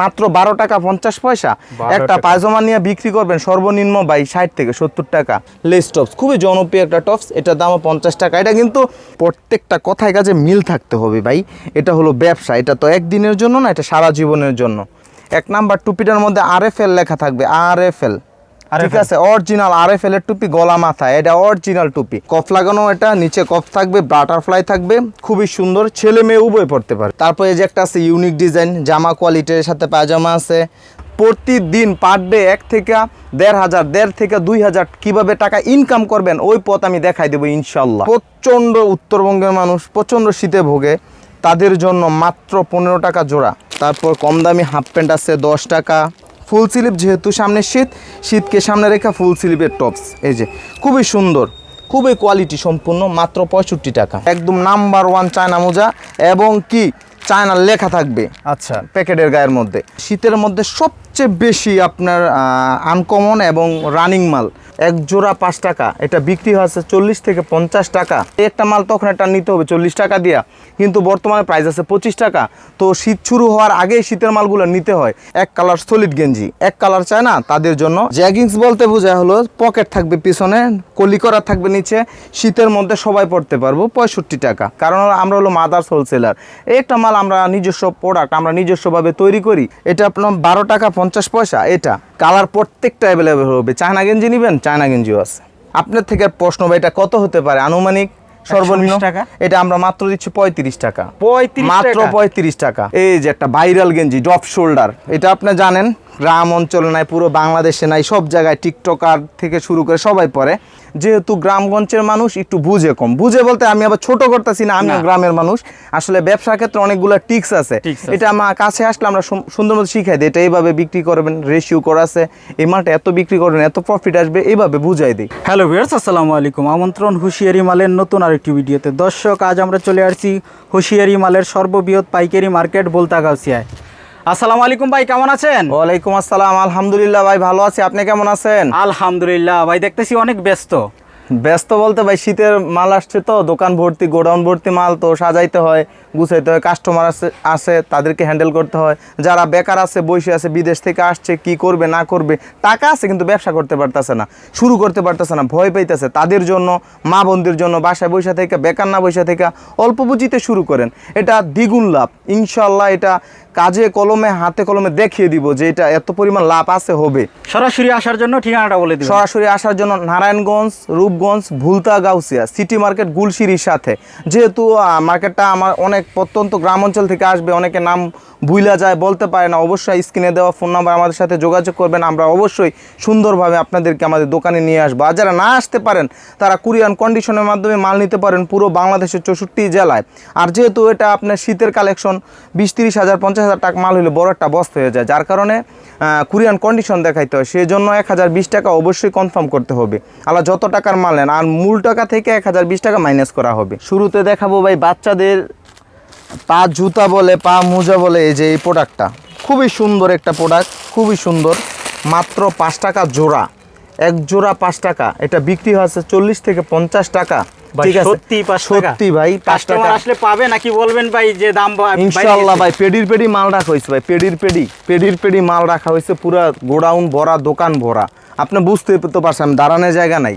মাত্র বারো টাকা পঞ্চাশ পয়সা। একটা। পায়জামা নিয়ে বিক্রি করবেন সর্বনিম্ন বাই ষাট থেকে সত্তর টাকা। লেস টপস খুবই জনপ্রিয় একটা টপস এটার দামও পঞ্চাশ টাকা। এটা কিন্তু প্রত্যেকটা কথায় কাজে মিল থাকতে হবে ভাই। এটা হলো ব্যবসা এটা তো একদিনের জন্য না এটা সারা জীবনের জন্য। এক নাম্বার টুপিটার মধ্যে আর এফ এল লেখা থাকবে আর এফ এল ঠিক আছে অরিজিনাল আর এফ এল এর টুপি গলা মাথায় এটা অরিজিনাল টুপি। কফ লাগানো এটা নিচে কফ থাকবে বাটারফ্লাই থাকবে খুবই সুন্দর ছেলে মেয়ে উভয় পড়তে পারে। তারপরে এই যে একটা আছে ইউনিক ডিজাইন জামা কোয়ালিটির সাথে পায়জামা আছে। প্রতিদিন পার ডে এক থেকে দেড় হাজার দেড় থেকে দুই হাজার কীভাবে টাকা ইনকাম করবেন ওই পথ আমি দেখাই দেবো ইনশাল্লাহ প্রচণ্ড উত্তরবঙ্গের মানুষ প্রচণ্ড শীতে ভোগে তাদের জন্য মাত্র পনেরো টাকা জোড়া। তারপর কম দামি হাফ প্যান্ট আছে দশ টাকা। ফুল স্লিপ যেহেতু সামনে শীত শীতকে সামনে রেখা ফুল স্লিপের টপস। এই যে খুবই সুন্দর খুবই কোয়ালিটি সম্পূর্ণ মাত্র পঁয়ষট্টি টাকা। একদম নাম্বার ওয়ান চায়না মোজা এবং কি চায়নার লেখা থাকবে আচ্ছা। প্যাকেটের গায়ের মধ্যে। শীতের মধ্যে সবচেয়ে বেশি আপনার আনকমন এবং রানিং মাল এক জোড়া পাঁচ টাকা। এটা বিক্রি হচ্ছে চল্লিশ থেকে পঞ্চাশ টাকা। একটা মাল তখন একটা নিতে হবে চল্লিশ টাকা দিয়া। কিন্তু বর্তমানে প্রাইস আছে পঁচিশ টাকা। তো শীত শুরু হওয়ার আগেই শীতের মালগুলো নিতে হয়। এক কালার সলিড গেঞ্জি। এক কালার চায় না তাদের জন্য। জ্যাগিংস বলতে বোঝা হলো পকেট থাকবে পিছনে, কলি করা থাকবে নিচে। শীতের মধ্যে সবাই পড়তে পারব পঁয়ষট্টি টাকা। কারণ আমরা হলো মাদার্স হোলসেলার একটা মাল আমরা নিজস্ব প্রোডাক্ট আমরা নিজস্বভাবে তৈরি করি। এটা আপনার বারো টাকা পঞ্চাশ পয়সা। এটা কালার প্রত্যেকটা অ্যাভেলেবেল হবে। চায়না গেঞ্জি নেবেন? চায়না গেঞ্জিও আছে। আপনার থেকে প্রশ্ন ভাই এটা কত হতে পারে? আনুমানিক সর্বনিম্ন? টাকা? এটা আমরা মাত্র দিচ্ছি পঁয়ত্রিশ টাকা। মাত্র পঁয়ত্রিশ টাকা। এই যে একটা ভাইরাল গেঞ্জি ডপ শোল্ডার। এটা আপনি জানেন গ্রাম অঞ্চলে নাই পুরো বাংলাদেশে নাই সব জায়গায় টিকটকার থেকে শুরু করে সবাই পরে। যেহেতু গ্রামগঞ্জের মানুষ একটু বুঝে কম। বুঝে বলতে আমি আবার ছোট করতেছি না আমিও না। গ্রামের মানুষ। আসলে ব্যবসার ক্ষেত্রে অনেকগুলো টিক্স আছে। এটা আমার কাছে আসলে আমরা সুন্দর মতো শিখাই দিই। এটা এইভাবে বিক্রি করবেন রেশিও করা আছে। এই মালটা এত বিক্রি করবেন এত প্রফিট আসবে এইভাবে বুঝাই দিই। হ্যালো ভিউয়ার্স আসসালামু আলাইকুম। আমন্ত্রণ হুঁশিয়ারি মালের নতুন আরেকটি ভিডিওতে। দর্শক আজ আমরা চলে আসছি হুঁশিয়ারি মালের সর্ববৃহৎ পাইকারি মার্কেট বলতাগাউসিয়ায় আসসালামু আলাইকুম ভাই কেমন আছেন? ওয়ালাইকুম আসসালাম আলহামদুলিল্লাহ ভাই ভালো আছি। আপনি কেমন আছেন? আলহামদুলিল্লাহ ভাই দেখতেছি অনেক ব্যস্ত। ব্যস্ত বলতে ভাই শীতের মাল আসছে তো দোকান ভর্তি গোডাউন ভর্তি মাল তো সাজাইতে হয় গুছাইতে হয় কাস্টমার আছে আসে তাদেরকে হ্যান্ডেল করতে হয়। যারা বেকার আছে বসে আছে বিদেশ থেকে আসছে কি করবে না করবে টাকা আছে কিন্তু ব্যবসা করতে পারতেছে না শুরু করতে পারতেছে না ভয় পাইতেছে। তাদের জন্য মা বোনদের জন্য বাসায় বসে থেকে বেকার না বসে থেকে অল্প পুঁজিতে শুরু করেন। এটা দ্বিগুণ লাভ। ইনশাল্লাহ এটা কাজে কলমে হাতে কলমে দেখিয়ে দিব যে এটা এত পরিমাণ লাভ আছে হবে। সরাসরি আসার জন্য ঠিকানাটা বলে দিন সরাসরি আসার জন্য নারায়ণগঞ্জ রূপগঞ্জ ভুলতা গাউসিয়া সিটি মার্কেট গুলশিরির সাথে। যেহেতু মার্কেটটা আমার অনেক প্রত্যন্ত গ্রাম অঞ্চল থেকে আসবে অনেকে নাম ভুইলা যায় বলতে পারে না অবশ্যই স্ক্রিনে দেওয়া ফোন নাম্বার আমাদের সাথে যোগাযোগ করবেন। আমরা অবশ্যই সুন্দরভাবে আপনাদেরকে আমাদের দোকানে নিয়ে আসব। আর যারা না আসতে পারেন তারা কুরিয়ান কন্ডিশনের মাধ্যমে মাল নিতে পারেন পুরো বাংলাদেশের চৌষট্টি জেলায়। আর যেহেতু এটা আপনার শীতের কালেকশন বিশ তিরিশ হাজার পঞ্চাশ হাজার টাকা মাল হলে বড় একটা বস্তা হয়ে যায়। যার কারণে কুরিয়ান কন্ডিশন দেখাইতে হয়। সেই জন্য এক হাজার বিশ টাকা অবশ্যই কনফার্ম করতে হবে। আল্লাহ যত টাকার মাল নেন, আর মূল টাকা থেকে এক হাজার বিশ টাকা মাইনাস করা হবে। শুরুতে দেখাবো ভাই, বাচ্চাদের পা জুতা বলে, পা মোজা বলে, এই যে এই প্রোডাক্টটা খুবই সুন্দর একটা প্রোডাক্ট খুবই সুন্দর। মাত্র পাঁচ টাকা জোড়া। এক জোড়া পাঁচ টাকা। এটা বিক্রি হচ্ছে চল্লিশ থেকে পঞ্চাশ টাকা। ঠিক আছে। সত্যি সত্যি ভাই পাঁচ টাকা। আসলে পাবে নাকি বলবেন ভাই যে দাম ইনশাল্লাহ ভাই পেডির পেডি মাল রাখা হয়েছে ভাই পেডির পেডি পেডির পেডি মাল রাখা হয়েছে পুরা গোডাউন ভরা দোকান ভরা। আপনি বুঝতে তো পারছেন দাঁড়ানোর জায়গা নাই।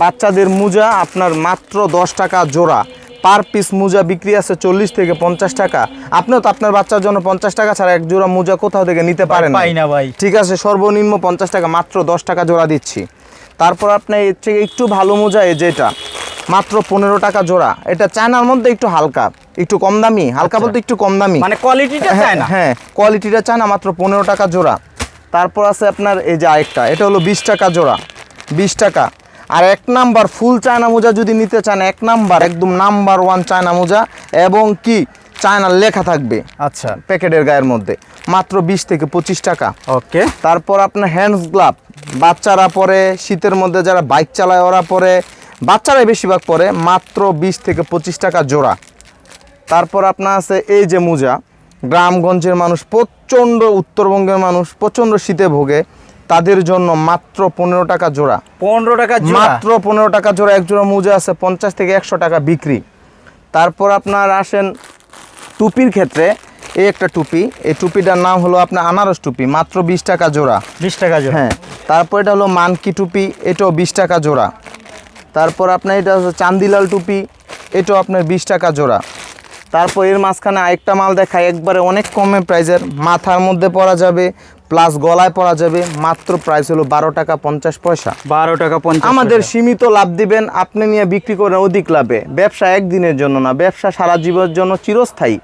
বাচ্চাদের মোজা আপনার মাত্র দশ টাকা জোড়া। পার পিস মোজা বিক্রি আছে চল্লিশ থেকে পঞ্চাশ টাকা। আপনিও তো আপনার বাচ্চার জন্য পঞ্চাশ টাকা ছাড়া এক জোড়া মোজা কোথাও থেকে নিতে পারেন না ভাই। ঠিক আছে সর্বনিম্ন পঞ্চাশ টাকা মাত্র দশ টাকা জোড়া দিচ্ছি। তারপর আপনার এর থেকে একটু ভালো মোজা এই যেটা। মাত্র পনেরো টাকা জোড়া। এটা চায়নার মধ্যে একটু হালকা একটু কম দামি হালকা বলতে একটু কম দামি। মানে কোয়ালিটিটা না হ্যাঁ কোয়ালিটিটা চায় না মাত্র পনেরো টাকা জোড়া। তারপর আছে আপনার এই যে আরেকটা এটা হলো বিশ টাকা জোড়া বিশ টাকা। আর এক নাম্বার ফুল চায়না মোজা যদি নিতে চান এক নাম্বার একদম নাম্বার ওয়ান চায়না মোজা এবং কি চায়নার লেখা থাকবে আচ্ছা। প্যাকেটের গায়ের মধ্যে মাত্র বিশ থেকে পঁচিশ টাকা। ওকে। তারপর আপনার হ্যান্ডস গ্লাভ বাচ্চারা পরে শীতের মধ্যে যারা বাইক চালায় ওরা পরে বাচ্চারাই বেশিরভাগ পরে মাত্র বিশ থেকে পঁচিশ টাকা জোড়া। তারপর আপনার আছে এই যে মোজা। গ্রামগঞ্জের মানুষ প্রচণ্ড উত্তরবঙ্গের মানুষ প্রচণ্ড শীতে ভোগে তাদের জন্য মাত্র পনেরো টাকা জোড়া। পনেরো টাকা মাত্র পনেরো টাকা জোড়া এক জোড়া মোজা আছে পঞ্চাশ থেকে একশো টাকা বিক্রি। তারপর আপনার আসেন টুপির ক্ষেত্রে এই একটা টুপি। এই টুপিটার নাম হলো আপনার আনারস টুপি মাত্র বিশ টাকা জোড়া। বিশ টাকা জোড়া। হ্যাঁ তারপর এটা হলো মানকি টুপি এটাও বিশ টাকা জোড়া। তারপর আপনার এটা হচ্ছে চান্দিলাল টুপি এটাও আপনার বিশ টাকা জোড়া। তারপর এর মাঝখানে আরেকটা মাল দেখায় একবারে অনেক কমে প্রাইজের মাথার মধ্যে পরা যাবে প্লাস গলায় পরা যাবে মাত্র প্রাইস হলো বারো টাকা পঞ্চাশ পয়সা। বারো টাকা পঞ্চাশ আমাদের সীমিত লাভ দিবেন আপনি নিয়ে বিক্রি করেন অধিক লাভে। ব্যবসা একদিনের জন্য না ব্যবসা সারা জীবনের জন্য চিরস্থায়ী।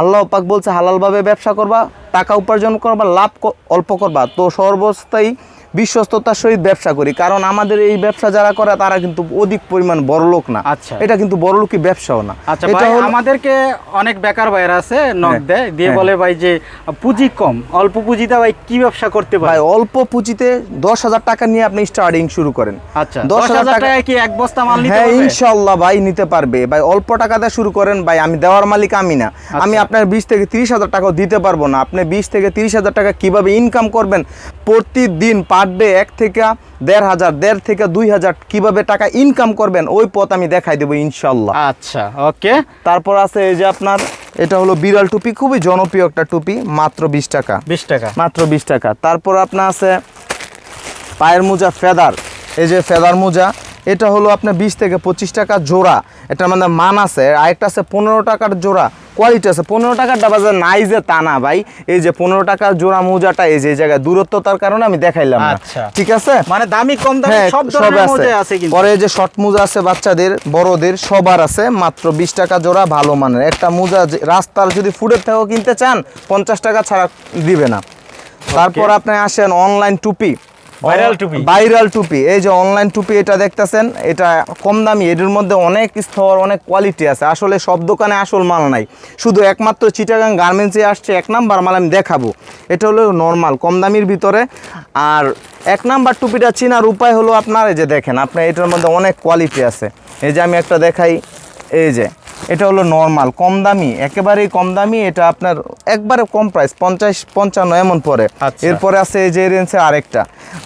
আল্লাহ পাক বলছে হালালভাবে ব্যবসা করবা টাকা উপার্জন করবা লাভ অল্প করবা। তো সর্বস্থায়ী বিশ্বস্ততার সহিত ব্যবসা করি। কারণ আমাদের এই ব্যবসা যারা করে তারা কিন্তু অধিক পরিমাণ বড় লোক না। আচ্ছা। এটা কিন্তু বড় লোকই ব্যবসাও না। আচ্ছা এটা আমাদেরকে অনেক বেকার ভাইরা আছে নক হ্যাঁ, দেয় দিয়ে হ্যাঁ। বলে ভাই যে পুঁজি কম অল্প পুঁজিতে ভাই কি ব্যবসা করতে ভাই পারে অল্প পুঁজিতে দশ হাজার টাকা নিয়ে আপনি স্টার্টিং শুরু করেন। আচ্ছা দশ হাজার টাকা- কি এক বস্তা মাল নিতে হ্যাঁ ইনশাল্লাহ ভাই নিতে পারবে। ভাই অল্প টাকাতে শুরু করেন ভাই আমি দেওয়ার মালিক আমি না। আমি আপনার বিশ থেকে তিরিশ হাজার টাকাও দিতে পারব না। আপনি বিশ থেকে তিরিশ হাজার টাকা কীভাবে ইনকাম করবেন? প্রতিদিন পার ডে এক থেকে দেড় হাজার দেড় থেকে দুই হাজার কীভাবে টাকা ইনকাম করবেন ওই পথ আমি দেখাই দেবো ইনশাল্লাহ। আচ্ছা ওকে। তারপর আছে এই যে আপনার এটা হলো বিড়াল টুপি খুবই জনপ্রিয় একটা টুপি মাত্র বিশ টাকা। বিশ টাকা। মাত্র বিশ টাকা। তারপর আপনার আছে পায়ের মোজা ফেদার। এই যে ফেদার মোজা এটা হলো আপনার বিশ থেকে পঁচিশ টাকা জোড়া। এটা মানে মান আছে আরেকটা আছে পনেরো টাকার জোড়া। কোয়ালিটি আছে। পনেরো টাকারটা বাজার নাই যে তা না ভাই। এই যে পনেরো টাকার জোড়া মোজাটা এই যে জায়গায় দূরত্বতার কারণে আমি দেখাইলাম আচ্ছা। ঠিক আছে? মানে দামি কম দামি হ্যাঁ সব ধরনের আছে। আছে কিন্তু। পরে যে শর্ট মোজা আছে বাচ্চাদের বড়দের সবার আছে। মাত্র বিশ টাকা জোড়া ভালো মানের। একটা মোজা যে- রাস্তার যদি ফুডের থেকেও কিনতে চান পঞ্চাশ টাকা ছাড়া দিবে না। তারপর আপনি আসেন অনলাইন টুপি। Viral টুপি। ভাইরাল টুপি। এই যে অনলাইন টুপি এটা দেখতেছেন এটা কম দামি এটার মধ্যে অনেক স্তর অনেক কোয়ালিটি আছে। আসলে সব দোকানে আসল মাল নাই। শুধু একমাত্র চিটাগাং গার্মেন্টসে আসছে এক নাম্বার মাল আমি দেখাবো। এটা হলো নর্মাল কম দামির ভিতরে। আর এক নাম্বার টুপিটা চিনার উপায় হলো আপনার এই যে দেখেন আপনার এটার মধ্যে অনেক কোয়ালিটি আছে। এই যে আমি একটা দেখাই এই যে। এটা হলো নর্মাল কম দামি একেবারেই কম দামি এটা আপনার একবারে কম প্রাইস পঞ্চাশ পঞ্চান্ন এমন পরে। আচ্ছা। এরপরে আছে এই যে রেঞ্জের আরেকটা।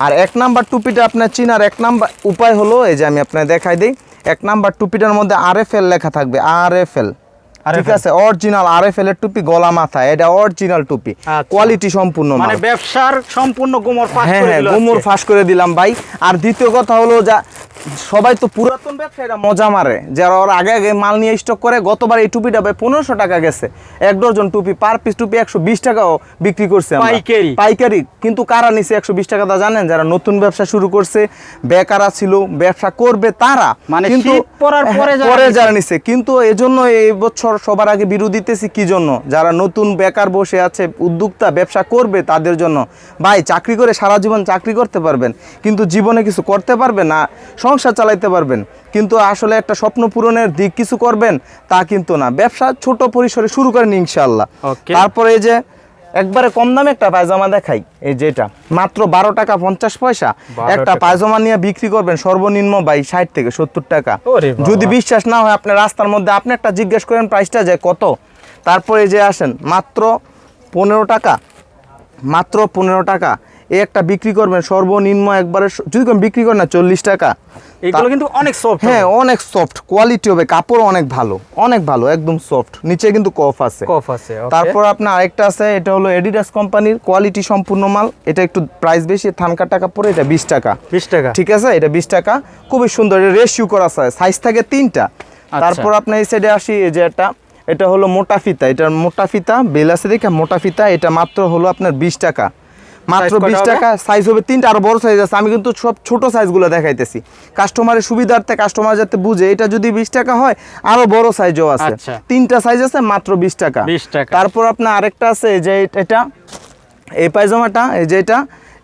আর এক নাম্বার টুপিটা আপনার চিনার এক নাম্বার উপায় হলো এই যে আমি আপনার দেখাই দিই এক নাম্বার টুপিটার মধ্যে আর এফ এল লেখা থাকবে আর এফ এল ঠিক আছে? অরিজিনাল আর এফ এল এর টুপি গলা মাথা এটা অরিজিনাল টুপি। আচ্ছা। কোয়ালিটি সম্পূর্ণ মানে ব্যবসার সম্পূর্ণ গোমর ফাঁস হ্যাঁ হ্যাঁ গোমর ফাঁস করে দিলাম ভাই। আর দ্বিতীয় কথা হলো যা সবাই তো পুরাতন ব্যবসায়ীরা মজা মারে। যারা ওরা আগে আগে মাল নিয়ে স্টক করে গতবার এই টুপিটা ভাই পনেরোশো টাকা গেছে। এক ডজন টুপি পার পিস টুপি একশো বিশ টাকাও বিক্রি করছে পাইকারি? পাইকারি। কিন্তু কারা নিছে একশো বিশ টাকা তা জানেন? যারা নতুন ব্যবসা শুরু করছে বেকারা ছিল ব্যবসা করবে তারা। মানে কিন্তু শীত পরে যারা পরে নিছে। কিন্তু এজন্য এই বছর সবার আগে বিরোধ দিতেছি কি জন্য? যারা নতুন বেকার বসে আছে উদ্যোক্তা ব্যবসা করবে তাদের জন্য। ভাই চাকরি করে সারা জীবন চাকরি করতে পারবেন। কিন্তু জীবনে কিছু করতে পারবে না। সংসার চালাইতে পারবেন। কিন্তু আসলে একটা স্বপ্ন পূরণের দিক কিছু করবেন তা কিন্তু না। ব্যবসা ছোট পরিসরে শুরু করেন ইনশাল্লাহ তারপরে এই যে একবারে কম দামে একটা পায়জামা দেখাই এই যেটা মাত্র বারো টাকা পঞ্চাশ পয়সা। একটা পায়জামা নিয়ে বিক্রি করবেন সর্বনিম্ন বাই ষাট থেকে সত্তর টাকা। যদি বিশ্বাস না হয় আপনি রাস্তার মধ্যে আপনি একটা জিজ্ঞেস করেন প্রাইসটা যে কত? তারপরে যে আসেন মাত্র পনেরো টাকা। মাত্র পনেরো টাকা। এই একটা বিক্রি করবেন সর্বনিম্ন একবারে যদি বিক্রি করেন না চল্লিশ টাকা এগুলো কিন্তু অনেক সফট হ্যাঁ অনেক সফট কোয়ালিটি হবে কাপড় অনেক ভালো অনেক ভালো একদম সফট নিচে কিন্তু কফ আছে। কফ আছে তারপর আপনার আরেকটা আছে এটা হলো এডিডাস কোম্পানির কোয়ালিটি সম্পূর্ণ মাল এটা একটু প্রাইস বেশি থানকা টাকা পরে এটা বিশ টাকা। বিশ টাকা। ঠিক আছে এটা বিশ টাকা খুবই সুন্দর এটা রেশিও করা সাইজ থাকে তিনটা। আচ্ছা। তারপর আপনার এই সাইডে আসি এই যে একটা এটা হলো মোটা ফিতা এটার মোটা ফিতা বেল আছে দেখে মোটা ফিতা এটা মাত্র হলো আপনার বিশ টাকা। মাত্র বিশ টাকা সাইজ হবে তিনটা আর বড় সাইজ আছে। আমি কিন্তু সব ছোট সাইজগুলো দেখাইতেছি। কাস্টমারের সুবিধার্থে কাস্টমার যাতে বুঝে এটা যদি বিশ টাকা হয় আরও বড় সাইজও আছে। আচ্ছা। তিনটা সাইজ আছে মাত্র বিশ টাকা। 20 টাকা। তারপর আপনার আরেকটা আছে যে এটা এই পায়জামাটা এই যে এটা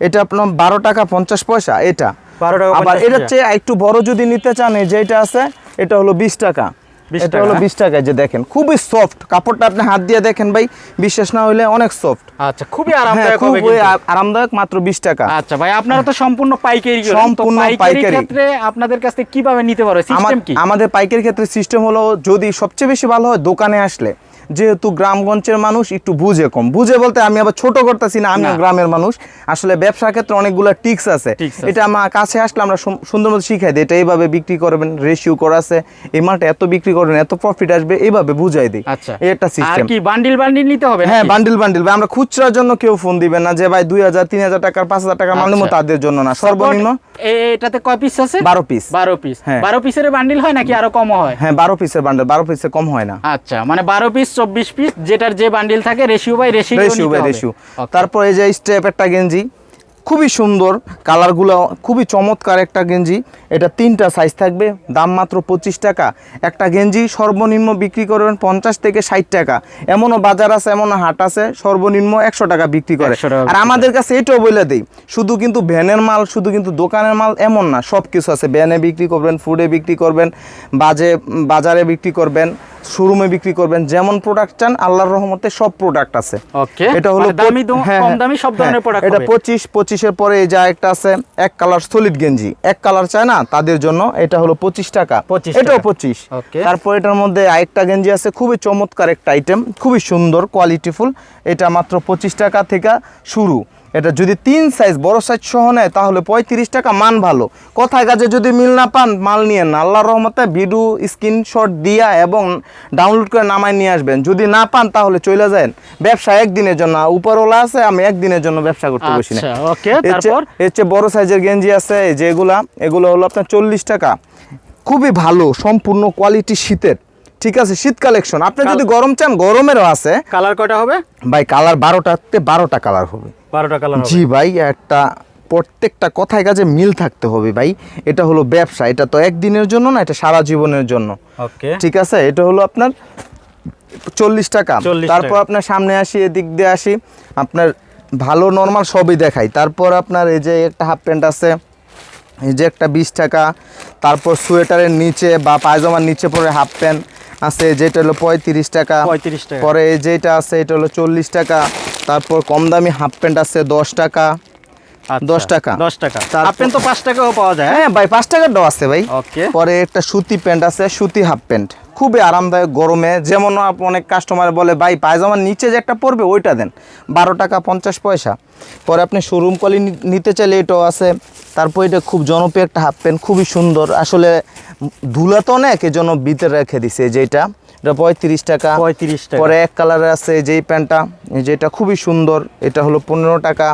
এটা আপনার বারো টাকা পঞ্চাশ পয়সা এটা। 12 টাকা আবার 50 এটার চেয়ে একটু বড় যদি নিতে চান এই যে এটা আছে এটা হলো বিশ টাকা। 20 এটা হলো? বিশ টাকা যে দেখেন খুবই সফট কাপড়টা আপনি হাত দিয়ে দেখেন ভাই বিশ্বাস না হলে অনেক সফট আচ্ছা খুবই হ্যাঁ আরামদায়ক খুব হবে কিন্তু। আরামদায়ক মাত্র বিশ টাকা আচ্ছা ভাই আপনারা তো সম্পূর্ণ পাইকারি। সম্পূর্ণ পাইকারি। ক্ষেত্রে আপনাদের কাছ থেকে কীভাবে নিতে পারো সিস্টেম কি আমাদের পাইকারি ক্ষেত্রে সিস্টেম হলো যদি সবচেয়ে বেশি ভালো হয় দোকানে আসলে যেহেতু গ্রামগঞ্জের মানুষ একটু বুঝে কম। বুঝে বলতে আমি আবার ছোট করতেছি না আমিও গ্রামের মানুষ। আসলে ব্যবসার ক্ষেত্রে অনেকগুলো টিক্স আছে। এটা আমার কাছে আসলে আমরা সুন্দর মতো শিখাই দিই। এটা এইভাবে বিক্রি করবেন রেশিও করা আছে। এই মালটা এত বিক্রি করবেন এত প্রফিট আসবে এইভাবে বুঝাই দিই। আচ্ছা। এই সিস্টেম কি বান্ডিল বান্ডিল নিতে হবে হ্যাঁ বান্ডিল বান্ডিল ভাই আমরা খুচরার জন্য কেউ ফোন দিবেন না যে ভাই দুই হাজার তিন হাজার টাকার পাঁচ হাজার টাকার মাল নেব আচ্ছা। তাদের জন্য না। সর্বনিম্ন এটাতে কয় পিস আছে? বারো পিস বারো পিস হ্যাঁ। বারো পিসের বান্ডিল হয় নাকি আরও কম হয়? হ্যাঁ বারো পিসের বান্ডিল বারো পিসের কম হয় না। আচ্ছা মানে বারো পিস চব্বিশ পিস যেটার যে বান্ডিল থাকে ratio by ratio ratio by ratio তারপর এই যে স্টেপ একটা গেঞ্জি খুবই সুন্দর কালারগুলো খুবই চমৎকার একটা গেঞ্জি। এটা তিনটা সাইজ থাকবে দাম মাত্র পঁচিশ টাকা। একটা গেঞ্জি সর্বনিম্ন বিক্রি করবেন পঞ্চাশ থেকে ষাট টাকা। এমনও বাজার আছে এমনও হাট আছে সর্বনিম্ন একশো টাকা বিক্রি করে। আর আমাদের কাছে এটাও বলে দিই শুধু কিন্তু ভ্যানের মাল শুধু কিন্তু দোকানের মাল এমন না সব কিছু আছে। ভ্যানে বিক্রি করবেন ফুডে বিক্রি করবেন বাজে বাজারে বিক্রি করবেন শোরুমে বিক্রি করবেন যেমন প্রোডাক্ট চান আল্লাহর রহমতে সব প্রোডাক্ট আছে। ওকে এটা হলো মানে দামি দো- হ্যাঁ, কম হ্যাঁ, দামি সব ধরনের হ্যাঁ, প্রোডাক্ট এটা পঁচিশ পঁচিশের পরে এই যা একটা আছে এক কালার সলিড গেঞ্জি। এক কালার চায় না তাদের জন্য এটা হলো পঁচিশ টাকা। 25 এটাও টাকা। পঁচিশ। Okay. তারপর এটার মধ্যে আরেকটা গেঞ্জি আছে খুবই চমৎকার একটা আইটেম খুবই সুন্দর কোয়ালিটিফুল এটা মাত্র পঁচিশ টাকা থেকে শুরু। এটা যদি তিন সাইজ বড় সাইজ সহ নেয় তাহলে পঁয়ত্রিশ টাকা মান ভালো। কথায় কাজে যদি মিল না পান মাল নিয়ে না আল্লাহর রহমতে ভিডিও স্ক্রিনশট দিয়া এবং ডাউনলোড করে নামায় নিয়ে আসবেন। যদি না পান তাহলে চলে যান। ব্যবসা একদিনের জন্য উপরওয়ালা আছে আমি একদিনের জন্য ব্যবসা করতে বসি না। আচ্ছা এর চেয়ে- বড় সাইজের গেঞ্জি আছে এই যে এগুলা। এগুলো হলো আপনার চল্লিশ টাকা। খুবই ভালো সম্পূর্ণ কোয়ালিটি শীতের। ঠিক আছে শীত কালেকশন আপনি যদি গরম চান গরমেরও আছে। কালার কয়টা হবে? ভাই কালার বারোটাতে বারোটা কালার হবে। বারোটা কালার জি ভাই একটা প্রত্যেকটা কথায় কাজে মিল থাকতে হবে ভাই। এটা হলো ব্যবসা এটা তো একদিনের জন্য না এটা সারা জীবনের জন্য। ওকে। ঠিক আছে? এটা হলো আপনার চল্লিশ টাকা। 40 তারপর আপনার সামনে আসি এদিক দিয়ে আসি। আপনার ভালো নর্মাল সবই দেখাই। তারপর আপনার এই যে একটা হাফ প্যান্ট আছে এই যে একটা বিশ টাকা। তারপর সোয়েটারের নিচে বা পায়জামার নিচে পরে হাফ প্যান্ট আছে যেটা হলো পঁয়ত্রিশ টাকা। 35 টাকা। পরে যেটা আছে এটা হলো চল্লিশ টাকা। তারপর কম দামি হাফ প্যান্ট আছে দশ টাকা। দশ টাকা। দশ টাকা। হাফ প্যান্ট তো পাঁচ টাকাও পাওয়া যায় হ্যাঁ? ভাই পাঁচ টাকার দাও আছে ভাই। ওকে। পরে একটা সুতি প্যান্ট আছে সুতি হাফ প্যান্ট খুবই আরামদায়ক গরমে। যেমন অনেক কাস্টমার বলে ভাই পায়জামার নিচে যে একটা পড়বে ওইটা দেন। বারো টাকা পঞ্চাশ পয়সা। পরে আপনি শোরুম কলি নিতে চাইলে এটাও আছে। তারপর এটা খুব জনপ্রিয় একটা হাফ প্যান্ট খুবই সুন্দর। আসলে ধুলা তো অনেক এজন্য ভিতরে রেখে দিছে যেটা এটা পঁয়ত্রিশ টাকা। পঁয়ত্রিশ টাকা। পরে এক কালারের আছে যেই প্যান্টটা যেটা খুবই সুন্দর এটা হলো পনেরো টাকা।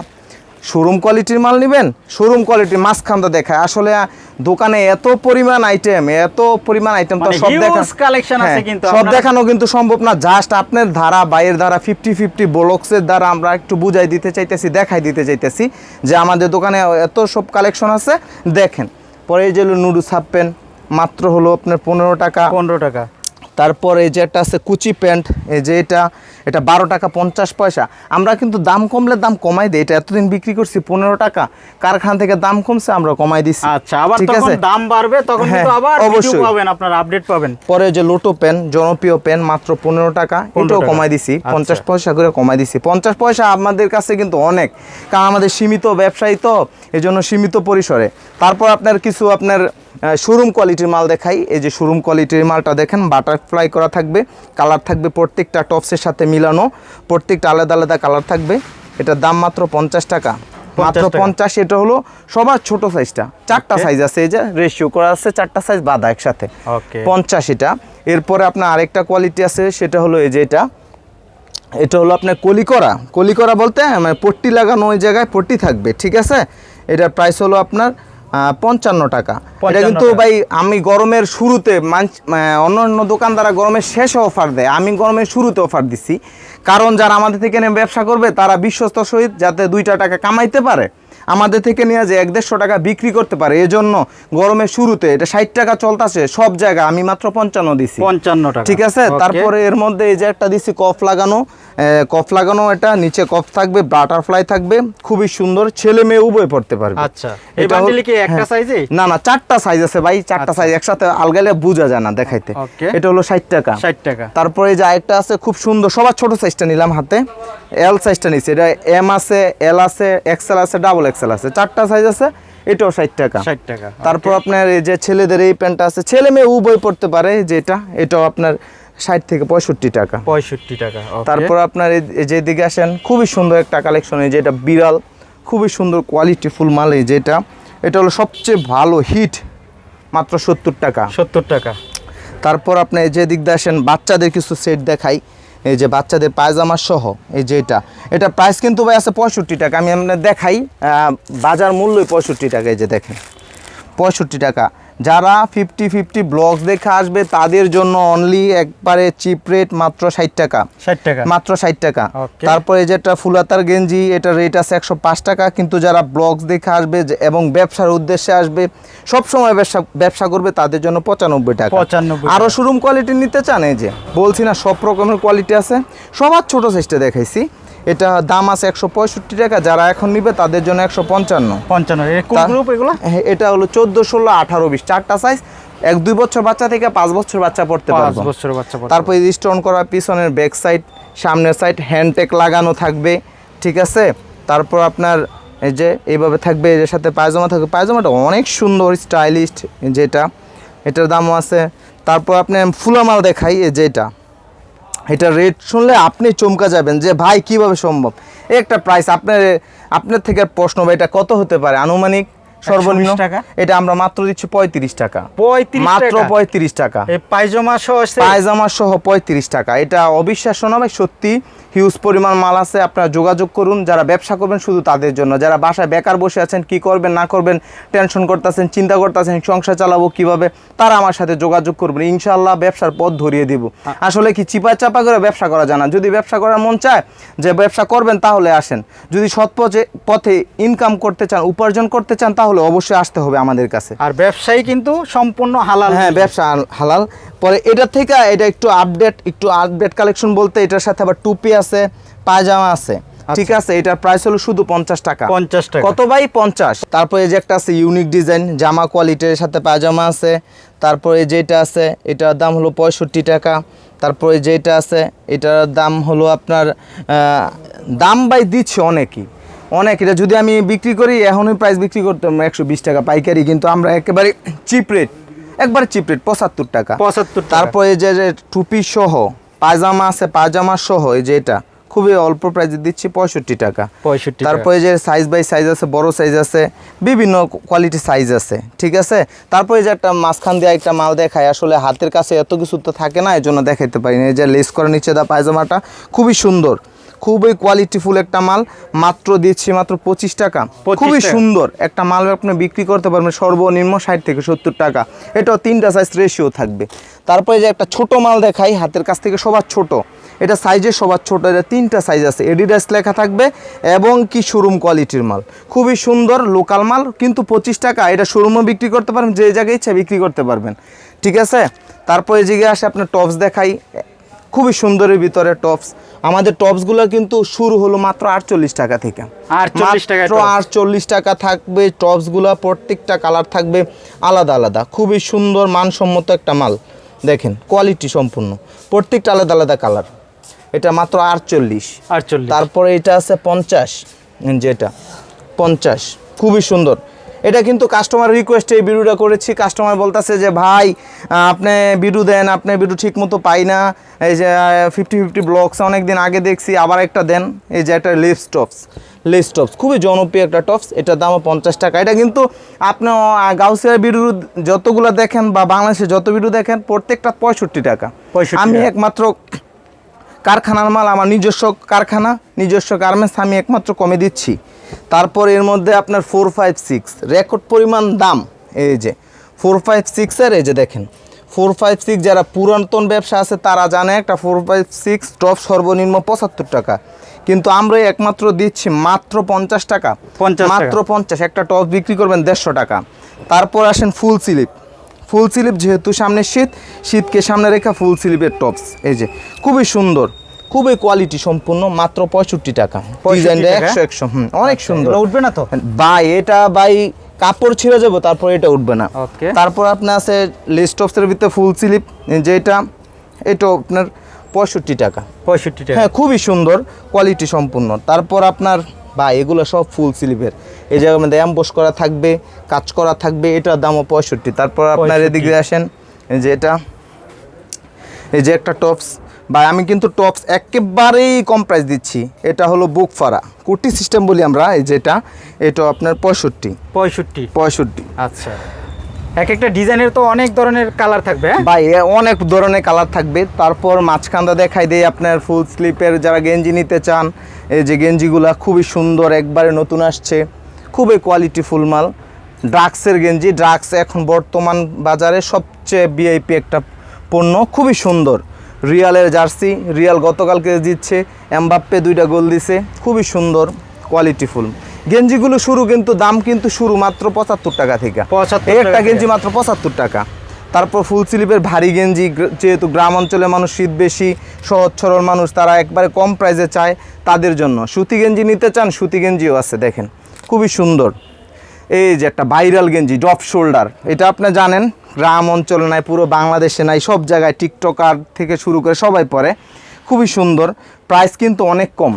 শোরুম কোয়ালিটির মাল নেবেন? শোরুম কোয়ালিটির মাঝখানটা দেখায়। আসলে দোকানে এত পরিমাণ আইটেম এত পরিমাণ আইটেম তো মানে সব collection আছে হ্যাঁ, কিন্তু সব দেখানো কিন্তু সম্ভব না। জাস্ট আপনার ধারা বাইয়ের ধারা ফিফটি ফিফটি ব্লকসের দ্বারা আমরা একটু বুঝাই দিতে চাইতেছি দেখাই দিতে চাইতেছি যে আমাদের দোকানে এত সব কালেকশন আছে। দেখেন পরে যে হাফ প্যান্ট মাত্র হলো আপনার পনেরো টাকা। পনেরো টাকা। তারপর এই যে একটা আছে কুচি প্যান্ট এই যে এটা এটা বারো টাকা পঞ্চাশ পয়সা আমরা কিন্তু দাম কমলে দাম কমাই দিই এটা এতদিন বিক্রি করছি পনেরো টাকা কারখানা থেকে দাম কমছে আমরা কমাই দিচ্ছি আচ্ছা আবার ঠিক আছে দাম বাড়বে তখন কিন্তু হ্যাঁ, আবার অবশ্যই। পাবেন আপনার আপডেট পাবেন পরে যে লোটো পেন জনপ্রিয় পেন মাত্র পনেরো টাকা এটাও। কমাই দিছি আচ্ছা। পঞ্চাশ পয়সা করে কমাই দিছি পঞ্চাশ পয়সা আমাদের কাছে কিন্তু অনেক কারণ আমাদের সীমিত ব্যবসায়ী তো এই জন্য সীমিত পরিসরে তারপর আপনার কিছু আপনার শোরুম কোয়ালিটির মাল দেখাই। এই যে শোরুম কোয়ালিটির মালটা দেখেন বাটারফ্লাই করা থাকবে কালার থাকবে প্রত্যেকটা টপসের সাথে মিলানো প্রত্যেকটা আলাদা আলাদা কালার থাকবে। এটার দাম মাত্র পঞ্চাশ টাকা। মাত্র পঞ্চাশ এটা হলো সবার ছোট সাইজটা চারটা সাইজ আছে এই যে রেশিও করা আছে চারটা সাইজ বাঁধা একসাথে। পঞ্চাশ এটা। এরপরে আপনার আরেকটা কোয়ালিটি আছে সেটা হলো এই যে এটা। এটা হলো আপনার কলিকরা। কলিকরা বলতে মানে পট্টি লাগানো ওই জায়গায় পট্টি থাকবে ঠিক আছে? এটার প্রাইস হলো আপনার পঞ্চান্ন টাকা। এটা কিন্তু ভাই আমি গরমের শুরুতে অন্য অন্য দোকানদাররা গরমের শেষে অফার দেয়। আমি গরমের শুরুতে অফার দিছি। কারণ যারা আমাদের থেকে নিয়ে ব্যবসা করবে তারা বিশ্বস্ত সহিত যাতে দুইটা টাকা কামাইতে পারে। আমাদের থেকে নিয়ে যে এক দেড়শো টাকা বিক্রি করতে পারে। এজন্য গরমের শুরুতে এটা ষাট টাকা চলতেছে সব জায়গায় আমি মাত্র পঞ্চান্ন দিছি। পঞ্চান্ন টাকা। ঠিক আছে? তারপরে এর মধ্যে এই যে একটা দিছি কফ লাগানো। কফ লাগানো এটা নিচে কফ থাকবে বাটারফ্লাই থাকবে খুবই সুন্দর ছেলে মেয়ে উভয় পড়তে পারবে। আচ্ছা এই বান্ডিলে কি একটা হ্যাঁ। সাইজে না না চারটা সাইজ আছে ভাই চারটা সাইজ একসাথে আলগালে বোঝা যায় না দেখাইতে। এটা হলো ষাট টাকা। ষাট টাকা। তারপরে যে আরেকটা আছে খুব সুন্দর সবার ছোট সাইজটা নিলাম হাতে। এল সাইজটা নিচ্ছি এটা এম আছে এল আছে এক্সেল আছে ডাবল এক্সেল আছে চারটা সাইজ আছে এটাও ষাট টাকা। ষাট টাকা তারপর আপনার এই যে ছেলেদের এই প্যান্টটা আছে ছেলে মেয়ে উভয় পড়তে পারে যেটা এটাও আপনার ষাট থেকে পঁয়ষট্টি টাকা। পঁয়ষট্টি টাকা তারপর আপনার এই- এই যে দিকে আসেন খুবই সুন্দর একটা কালেকশন এই যেটা বিড়াল খুবই সুন্দর কোয়ালিটি ফুল মাল এই যেটা এটা। হলো সবচেয়ে ভালো হিট মাত্র সত্তর টাকা। সত্তর টাকা। তারপর আপনি এই যে দিক দিয়ে আসেন বাচ্চাদের কিছু সেট দেখাই। এই যে বাচ্চাদের পায়জামা সহ এই যে এটা। এটা প্রাইস কিন্তু ভাই আছে পঁয়ষট্টি টাকা। আমি আপনার দেখাই বাজার মূল্যই পঁয়ষট্টি টাকা এই যে দেখেন। পঁয়ষট্টি টাকা। যারা ফিফটি ফিফটি ব্লগস দেখে আসবে তাদের জন্য অনলি একবারে চিপ রেট মাত্র ষাট টাকা। ষাট টাকা? মাত্র ষাট টাকা. তারপরে যেটা ফুলাতার গেঞ্জি এটা রেট আছে একশো পাঁচ টাকা কিন্তু যারা ব্লগস দেখে আসবে এবং ব্যবসার উদ্দেশ্যে আসবে সব সময় ব্যবসা ব্যবসা করবে তাদের জন্য পঁচানব্বই টাকা। 95 আরও শোরুম কোয়ালিটি নিতে চান এই যে বলছি না সব রকমের কোয়ালিটি আছে। সবার ছোট সাইজটা দেখাইছি। এটা দাম আছে একশো পঁয়ষট্টি টাকা যারা এখন নিবে তাদের জন্য একশো পঞ্চান্ন। পঞ্চান্ন এ কোন তা- গ্রুপ এগুলো? হ্যাঁ, এটা হলো চোদ্দ ষোলো আঠারো বিশ চারটা সাইজ এক দুই বছর বাচ্চা থেকে পাঁচ বছর বাচ্চা পড়তে পাঁচ পারবে। বছর বাচ্চা তারপর স্টোন করা পিছনের ব্যাক সাইড সামনের সাইড হ্যান্ডটেক লাগানো থাকবে ঠিক আছে? তারপর আপনার এই যে এইভাবে থাকবে এর সাথে পায়জামা থাকবে। পায়জামাটা অনেক সুন্দর স্টাইলিশ যেটা। এটার দামও আছে। তারপর আপনি ফুলামাল দেখাই এই যেটা এটা রেট শুনলে আপনি চমকা যাবেন যে, ভাই, কীভাবে সম্ভব? একটা প্রাইস আপনার আপনার থেকে প্রশ্ন, ভাই, এটা কত হতে পারে? আনুমানিক সর্বনিম্ন? টাকা? এটা আমরা মাত্র দিচ্ছি পঁয়ত্রিশ টাকা। মাত্র পঁয়ত্রিশ টাকা। পায়জামা সহ পায়জামা সহ পঁয়ত্রিশ টাকা। এটা অবিশ্বাস্য না ভাই সত্যি হিউজ পরিমাণ মাল আছে। আপনারা যোগাযোগ করুন যারা ব্যবসা করবেন শুধু তাদের জন্য। যারা বাসায় বেকার বসে আছেন কি করবেন না করবেন টেনশন করতেছেন চিন্তা করতেছেন সংসার চালাবো কীভাবে তারা আমার সাথে যোগাযোগ করবেন। ইনশাল্লাহ ব্যবসার পথ ধরিয়ে দিব। আসলে কি চিপা চাপা করে ব্যবসা করা জানা যদি ব্যবসা করার মন চায় যে ব্যবসা করবেন তাহলে আসেন। যদি সৎ পথে পথে ইনকাম করতে চান উপার্জন করতে চান তাহলে অবশ্যই আসতে হবে আমাদের কাছে। আর ব্যবসায়ী কিন্তু সম্পূর্ণ হালাল। হ্যাঁ ব্যবসা হালাল। পরে এটা থেকে এটা একটু আপডেট একটু আপডেট কালেকশন বলতে এটার সাথে আবার টুপি আছে পায়জামা আছে। ঠিক আছে? এটার প্রাইস হলো শুধু পঞ্চাশ টাকা। 50 টাকা। কত বাই পঞ্চাশ। তারপরে যে একটা আছে ইউনিক ডিজাইন জামা কোয়ালিটির সাথে পায়জামা আছে। তারপরে যেটা আছে এটার দাম হলো পঁয়ষট্টি টাকা। তারপরে যেটা আছে এটার দাম হলো আপনার আহ, দাম বাই দিচ্ছে অনেকই। অনেক। এটা যদি আমি বিক্রি করি এখনই প্রাইস বিক্রি করতাম একশো বিশ টাকা পাইকারি কিন্তু আমরা একেবারে চিপ রেট একবারে চিপ রেট পঁচাত্তর টাকা। পঁচাত্তর তারপরে যে যে টুপি সহ পায়জামা আছে পায়জামা সহ এই যে এটা খুবই অল্প প্রাইসে দিচ্ছি পঁয়ষট্টি টাকা। পঁয়ষট্টি তারপরে যে সাইজ বাই সাইজ আছে বড় সাইজ আছে বিভিন্ন কোয়ালিটি সাইজ আছে ঠিক আছে? তারপরে যে একটা মাঝখান দিয়ে একটা মাল দেখায় আসলে হাতের কাছে এত কিছু তো থাকে না এই জন্য দেখাইতে পারি না। এই যে লেস করে নিচে দা পায়জামাটা খুবই সুন্দর। খুবই কোয়ালিটিফুল একটা মাল। মাত্র দিচ্ছি মাত্র পঁচিশ টাকা। খুবই সুন্দর একটা মাল আপনি বিক্রি করতে পারবেন সর্বনিম্ন ষাট থেকে সত্তর টাকা। এটাও তিনটা সাইজ রেশিও থাকবে। তারপরে যে একটা ছোট মাল দেখাই হাতের কাছ থেকে সবার ছোট। এটা সাইজে সবার ছোট এটা তিনটা সাইজ আছে। এডিডাস লেখা থাকবে এবং কি শোরুম কোয়ালিটির মাল। খুবই সুন্দর লোকাল মাল কিন্তু পঁচিশ টাকা এটা শোরুমও বিক্রি করতে পারবেন যে জায়গায় ইচ্ছা বিক্রি করতে পারবেন। ঠিক আছে? তারপরে যে আসে আপনার টপস দেখাই। খুবই সুন্দরের ভিতরে টপস আমাদের টপসগুলো কিন্তু শুরু হলো মাত্র আটচল্লিশ টাকা থেকে। 48 টাকায় মাত্র আটচল্লিশ টাকা থাকবে টপসগুলো প্রত্যেকটা কালার থাকবে আলাদা আলাদা। খুবই সুন্দর মানসম্মত একটা মাল। দেখেন কোয়ালিটি সম্পূর্ণ। প্রত্যেকটা আলাদা আলাদা কালার এটা মাত্র আটচল্লিশ। আটচল্লিশ। তারপরে এটা আছে পঞ্চাশ। যেটা পঞ্চাশ। খুবই সুন্দর। এটা কিন্তু কাস্টমার রিকোয়েস্টে এই ভিডিওটা করেছি। কাস্টমার বলতেছে যে ভাই আপনি ভিডিও দেন আপনি ভিডিও ঠিক মতো পাই না। এই যে ফিফটি ফিফটি ব্লগস অনেক দিন আগে দেখছি আবার একটা দেন। এই যে একটা লিপস টপস লিপস টপস খুবই জনপ্রিয় একটা টপস এটার দামও পঞ্চাশ টাকা। এটা কিন্তু আপনি গাউসিয়ার ভিডিও যতগুলো দেখেন বা বাংলাদেশে যত ভিডিও দেখেন প্রত্যেকটা পঁয়ষট্টি টাকা। 65 আমি একমাত্র কারখানার মাল আমার নিজস্ব কারখানা নিজস্ব গার্মেন্টস আমি একমাত্র কমে দিচ্ছি। তারপর এর মধ্যে আপনার ফোর ফাইভ সিক্স রেকর্ড পরিমাণ দাম এই যে। ফোর ফাইভ সিক্সের এই যে দেখেন। ফোর ফাইভ সিক্স যারা পুরাতন ব্যবসা আছে তারা জানে একটা ফোর ফাইভ সিক্স টপ সর্বনিম্ন পঁচাত্তর টাকা। কিন্তু আমরা একমাত্র দিচ্ছি মাত্র পঞ্চাশ টাকা। 50 টাকা। মাত্র পঞ্চাশ একটা টপ বিক্রি করবেন দেড়শো টাকা। তারপর আসেন ফুল স্লিপ ফুল স্লিপ যেহেতু সামনে শীত শীতকে সামনে রেখা ফুল স্লিপের টপস এই যে খুবই সুন্দর। খুবই কোয়ালিটি সম্পূর্ণ মাত্র পঁয়ষট্টি টাকা। ডিজাইনটা একশো একশো হুম অনেক সুন্দর। উঠবে না তো? বাই এটা বাই কাপড় ছিঁড়ে যাব তারপর এটা উঠবে না। তারপর আপনার আছে লিস্ট অফসের ভিতরে ফুল স্লিপ যেটা এটা আপনার পঁয়ষট্টি টাকা। পঁয়ষট্টি টাকা। হ্যাঁ খুবই সুন্দর কোয়ালিটি সম্পূর্ণ। তারপর আপনার বা এগুলো সব ফুল স্লিভের এই জায়গার মধ্যে অ্যাম্বোস করা থাকবে কাজ করা থাকবে এটার দামও পঁয়ষট্টি। তারপর আপনার এদিকে আসেন যে এটা এই যে একটা টপস ভাই আমি কিন্তু টপস একেবারেই কম প্রাইস দিচ্ছি। এটা হলো বুক ফারা কুর্তি সিস্টেম বলি আমরা এই যেটা এটা আপনার পঁয়ষট্টি। পঁয়ষট্টি। পঁয়ষট্টি। আচ্ছা। এক একটা ডিজাইনের তো অনেক ধরনের কালার থাকবে হ্যাঁ? ভাই অনেক ধরনের কালার থাকবে। তারপর মাঝখানটা দেখাই দেয় আপনার ফুল স্লিপের যারা গেঞ্জি নিতে চান এই যে গেঞ্জিগুলো খুবই সুন্দর একবারে নতুন আসছে। খুবই কোয়ালিটি ফুল মাল। ড্রাক্সের গেঞ্জি ড্রাগস এখন বর্তমান বাজারে সবচেয়ে বিআইপি একটা পণ্য খুবই সুন্দর। রিয়ালের জার্সি। রিয়াল গতকালকে দিচ্ছে এমবাপ্পে দুইটা গোল দিছে। খুবই সুন্দর কোয়ালিটি ফুল গেঞ্জিগুলো শুরু কিন্তু দাম কিন্তু শুরু মাত্র পঁচাত্তর টাকা থেকে। 75 এই একটা গেঞ্জি মাত্র পঁচাত্তর টাকা। তারপর ফুল স্লিপের ভারী গেঞ্জি যেহেতু গ্রাম অঞ্চলে মানুষ শীত বেশি সহজ সরল মানুষ তারা একবারে কম প্রাইসে চায় তাদের জন্য। সুতি গেঞ্জি নিতে চান সুতি গেঞ্জিও আছে দেখেন। খুবই সুন্দর। এই যে একটা ভাইরাল গেঞ্জি ডপ শোল্ডার এটা আপনি জানেন গ্রাম অঞ্চলে নাই পুরো বাংলাদেশে নাই সব জায়গায় টিকটকার থেকে শুরু করে সবাই পরে। খুবই সুন্দর প্রাইস কিন্তু অনেক কম।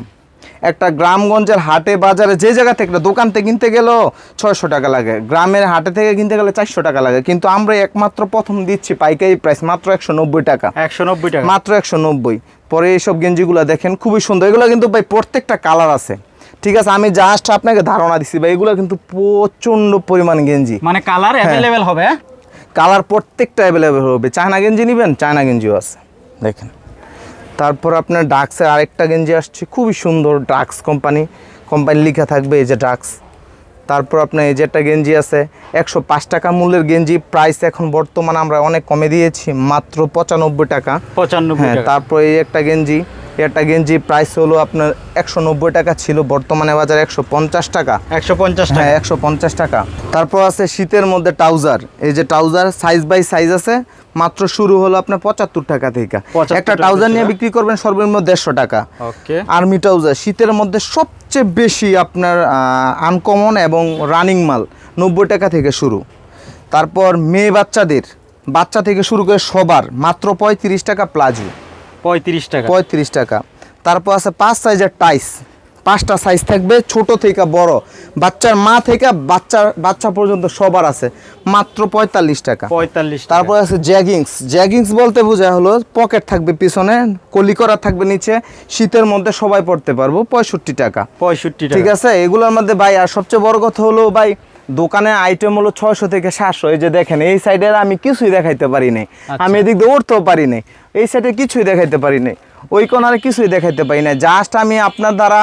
একটা গ্রামগঞ্জের হাটে বাজারে যে জায়গা থেকে একটা দোকান থেকে কিনতে গেলেও ছয়শো টাকা লাগে গ্রামের হাটে থেকে কিনতে গেলে চারশো টাকা লাগে কিন্তু আমরা একমাত্র প্রথম দিচ্ছি পাইকারি প্রাইস মাত্র একশো নব্বই টাকা। একশো নব্বই টাকা। মাত্র একশো নব্বই। পরে এইসব গেঞ্জিগুলো দেখেন খুবই সুন্দর। এগুলো কিন্তু ভাই প্রত্যেকটা কালার আছে। ঠিক আছে আমি জাস্ট আপনাকে ধারণা দিচ্ছি ভাই এগুলো কিন্তু প্রচণ্ড পরিমাণ গেঞ্জি। মানে কালার অ্যাভেলেবেল হবে? কালার প্রত্যেকটা অ্যাভেলেবেল হবে। চায়না গেঞ্জি নেবেন? চায়না গেঞ্জিও আছে। দেখেন। তারপর আপনার ডাক্সের আরেকটা গেঞ্জি আসছে খুবই সুন্দর ডাক্স কোম্পানি কোম্পানি লেখা থাকবে এই যে ডাক্স তারপর আপনার এই যে একটা গেঞ্জি আছে একশো পাঁচ টাকা মূল্যের গেঞ্জি। প্রাইস এখন বর্তমানে আমরা অনেক কমে দিয়েছি মাত্র পঁচানব্বই টাকা। পঁচানব্বই হ্যাঁ টাকা। তারপর এই একটা গেঞ্জি। একটা গেঞ্জি প্রাইস হলো আপনার একশো নব্বই টাকা ছিল বর্তমানে বাজারে একশো পঞ্চাশ টাকা। একশো পঞ্চাশ টাকা। হ্যাঁ একশো পঞ্চাশ টাকা। তারপর আছে শীতের মধ্যে ট্রাউজার। এই যে ট্রাউজার সাইজ বাই সাইজ আছে মাত্র শুরু হলো আপনার পঁচাত্তর টাকা থেকে। একটা ট্রাউজার নিয়ে বিক্রি করবেন সর্বনিম্ন দেড়শো টাকা। আর্মি ট্রাউজার শীতের মধ্যে সবচেয়ে বেশি আপনার আনকমন এবং রানিং মাল নব্বই টাকা থেকে শুরু। তারপর মেয়ে বাচ্চাদের বাচ্চা থেকে শুরু করে সবার মাত্র পঁয়ত্রিশ টাকা প্লাজো পঁয়ত্রিশ টাকা। পঁয়ত্রিশ টাকা। তারপর আছে পাঁচ সাইজের টাইস। পাঁচটা সাইজ থাকবে ছোট থেকে বড়। বাচ্চার মা থেকে বাচ্চার বাচ্চা পর্যন্ত সবার আছে। মাত্র পঁয়তাল্লিশ টাকা। পঁয়তাল্লিশ তারপর আছে জ্যাগিংস। জ্যাগিংস বলতে বোঝা হলো পকেট থাকবে পিছনে কলি করা থাকবে নিচে শীতের মধ্যে সবাই পড়তে পারব পঁয়ষট্টি টাকা। পঁয়ষট্টি ঠিক আছে? এগুলোর মধ্যে ভাই আর সবচেয়ে বড় কথা হলো ভাই দোকানে আইটেম হলো ছয়শো থেকে সাতশো। এই যে দেখেন এই সাইডের আমি কিছুই দেখাইতে পারি নাই। আচ্ছা। আমি এদিক দিয়ে উঠতেও পারি নাই। এই সাইডে কিছুই দেখাইতে পারি নাই। ওই কোনারে কিছুই দেখাইতে পারি না জাস্ট আমি আপনার দ্বারা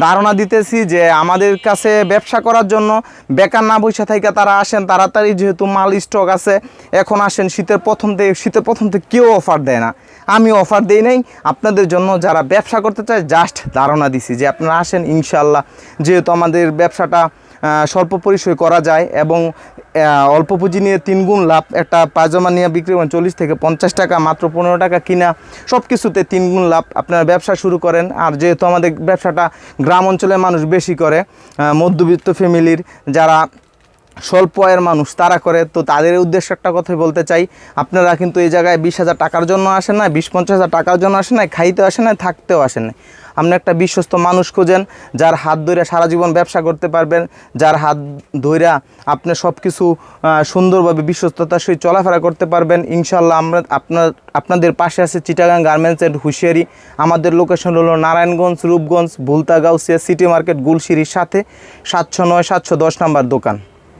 ধারণা দিতেছি যে আমাদের কাছে ব্যবসা করার জন্য বেকার না বসে থেকে তারা আসেন তাড়াতাড়ি যেহেতু মাল স্টক আছে এখন আসেন শীতের প্রথম থেকে শীতের প্রথম থেকে কেউ অফার দেয় না। আমি অফার দিই নাই। আপনাদের জন্য যারা ব্যবসা করতে চায় জাস্ট ধারণা দিছি যে আপনারা আসেন ইনশাল্লাহ যেহেতু আমাদের ব্যবসাটা স্বল্প পরিসরে করা যায় এবং অল্প পুঁজি নিয়ে তিন গুণ লাভ। একটা পায়জামা নিয়ে বিক্রি করেন চল্লিশ থেকে পঞ্চাশ টাকা, মাত্র পনেরো টাকা কিনা সব কিছুতে তিন গুণ লাভ। আপনারা ব্যবসা শুরু করেন। আর যেহেতু আমাদের ব্যবসাটা গ্রাম অঞ্চলের মানুষ বেশি করে মধ্যবিত্ত ফ্যামিলির যারা স্বল্প আয়ের মানুষ তারা করে, তো তাদের উদ্দেশ্যে একটা কথাই বলতে চাই। আপনারা কিন্তু এই জায়গায় বিশ হাজার টাকার জন্য আসেন না বিশ পঞ্চাশ হাজার টাকার জন্য আসেন না খাইতেও আসেন না থাকতেও আসেন না আপনি একটা বিশ্বস্ত মানুষ খোঁজেন, যার হাত ধরে সারা জীবন ব্যবসা করতে পারবেন, যার হাত ধইরা আপনি সব কিছু সুন্দরভাবে বিশ্বস্ততার সহিত চলাফেরা করতে পারবেন ইনশাল্লাহ আমরা আপনার, আপনাদের পাশে আছে চিটাগাং গার্মেন্টস অ্যান্ড হুঁশিয়ারি। আমাদের লোকেশন হলো নারায়ণগঞ্জ, রূপগঞ্জ, ভুলতা, গাউসিয়া, সিটি মার্কেট, গুলশিরির সাথে সাতশো নয়, সাতশো দশ নাম্বার দোকান।